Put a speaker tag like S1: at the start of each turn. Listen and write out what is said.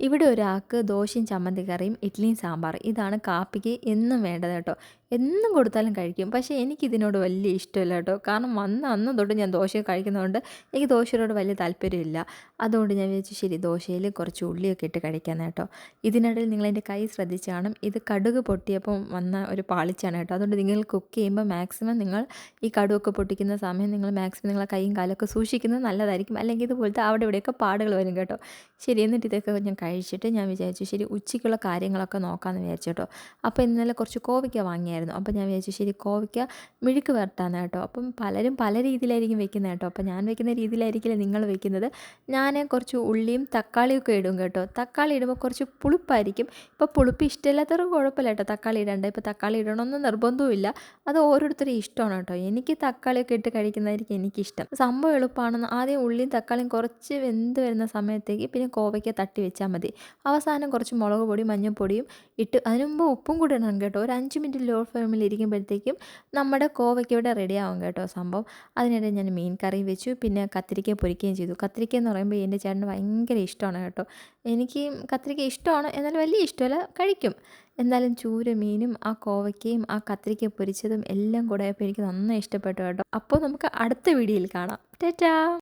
S1: ഇവിടെ ഒരാൾക്ക് ദോശയും ചമ്മന്തി കറിയും ഇഡ്ഡലിയും സാമ്പാർ ഇതാണ് കാപ്പിക്ക് എന്നും വേണ്ടത് കേട്ടോ. എന്നും കൊടുത്താലും കഴിക്കും. പക്ഷേ എനിക്കിതിനോട് വലിയ ഇഷ്ടമില്ല കേട്ടോ. കാരണം വന്ന അന്ന് തൊട്ട് ഞാൻ ദോശ കഴിക്കുന്നതുകൊണ്ട് എനിക്ക് ദോശയോട് വലിയ താല്പര്യമില്ല. അതുകൊണ്ട് ഞാൻ വിചാരിച്ചു ശരി ദോശയിൽ കുറച്ച് ഉള്ളിയൊക്കെ ഇട്ട് കഴിക്കാൻ കേട്ടോ. ഇതിനിടയിൽ നിങ്ങളെന്റെ കൈ ശ്രദ്ധിച്ച് കാണും. ഇത് കടുക് പൊട്ടിയപ്പം വന്ന ഒരു പാളിച്ചാണ് കേട്ടോ. അതുകൊണ്ട് നിങ്ങൾ കുക്ക് ചെയ്യുമ്പോൾ മാക്സിമം നിങ്ങൾ ഈ കടുവൊക്കെ പൊട്ടിക്കുന്ന സമയം നിങ്ങൾ മാക്സിമം നിങ്ങളെ കൈയും കാലൊക്കെ സൂക്ഷിക്കുന്നത് നല്ലതായിരിക്കും. അല്ലെങ്കിൽ ഇതുപോലത്തെ അവിടെ ഇവിടെയൊക്കെ പാടുകൾ വരും കേട്ടോ. ശരി എന്നിട്ട് ഇതൊക്കെ ഞാൻ കഴിച്ചിട്ട് ഞാൻ വിചാരിച്ചു ശരി ഉച്ചയ്ക്കുള്ള കാര്യങ്ങളൊക്കെ നോക്കാമെന്ന് വിചാരിച്ചു കേട്ടോ. അപ്പോൾ ഇന്നലെ കുറച്ച് കോവയ്ക്ക വാങ്ങിയായിരുന്നു. അപ്പോൾ ഞാൻ വിചാരിച്ചു ശരി കോവയ്ക്ക മിഴുക്ക് വരട്ടാന്ന് കേട്ടോ. അപ്പം പലരും പല രീതിയിലായിരിക്കും വെക്കുന്നത് കേട്ടോ. അപ്പോൾ ഞാൻ വെക്കുന്ന രീതിയിലായിരിക്കില്ല നിങ്ങൾ വെക്കുന്നത്? ഞാൻ കുറച്ച് ഉള്ളിയും തക്കാളിയൊക്കെ ഇടും കേട്ടോ. തക്കാളി ഇടുമ്പോൾ കുറച്ച് പുളിപ്പായിരിക്കും. ഇപ്പോൾ പുളിപ്പ് ഇഷ്ടമില്ലാത്തവർക്ക് കുഴപ്പമില്ല കേട്ടോ തക്കാളി ഇടണ്ട ഇപ്പോൾ തക്കാളി ഇടണമെന്ന് നിർബന്ധവുമില്ല. അത് ഓരോരുത്തരും ഇഷ്ടമാണ് കേട്ടോ. എനിക്ക് തക്കാളിയൊക്കെ ഇട്ട് കഴിക്കുന്നതായിരിക്കും എനിക്കിഷ്ടം. സംഭവം എളുപ്പമാണെന്ന് ആദ്യം ഉള്ളിയും തക്കാളിയും കുറച്ച് വെന്ത് വരുന്ന സമയത്തേക്ക് പിന്നെ കോവയ്ക്ക തട്ടി വെച്ചാൽ മതി. അവസാനം കുറച്ച് മുളക് പൊടി മഞ്ഞൾപ്പൊടിയും ഇട്ട് അതിന് മുമ്പ് ഉപ്പും കൂടി ഇടണം കേട്ടോ. ഒരു അഞ്ച് മിനിറ്റ് ലോ ഫ്ലെയിമിൽ ഇരിക്കുമ്പോഴത്തേക്കും നമ്മുടെ കോവയ്ക്ക് ഇവിടെ റെഡി ആവും കേട്ടോ സംഭവം. അതിനിടെ ഞാൻ മീൻ കറി വെച്ചു പിന്നെ കത്തിരിക്ക പൊരിക്കുകയും ചെയ്തു. കത്തിരിക്ക എന്ന് പറയുമ്പോൾ എന്റെ ചേട്ടന് ഭയങ്കര ഇഷ്ടമാണ് കേട്ടോ. എനിക്ക് കത്തിരിക്ക ഇഷ്ടമാണ് എന്നാലും വലിയ ഇഷ്ടമല്ല കഴിക്കും. എന്നാലും ചൂര മീനും ആ കോവയ്ക്കയും ആ കത്തിരിക്ക പൊരിച്ചതും എല്ലാം കൂടെ എനിക്ക് നന്നായി ഇഷ്ടപ്പെട്ടു കേട്ടോ. അപ്പോൾ നമുക്ക് അടുത്ത വീഡിയോയിൽ കാണാം. ടാറ്റാ!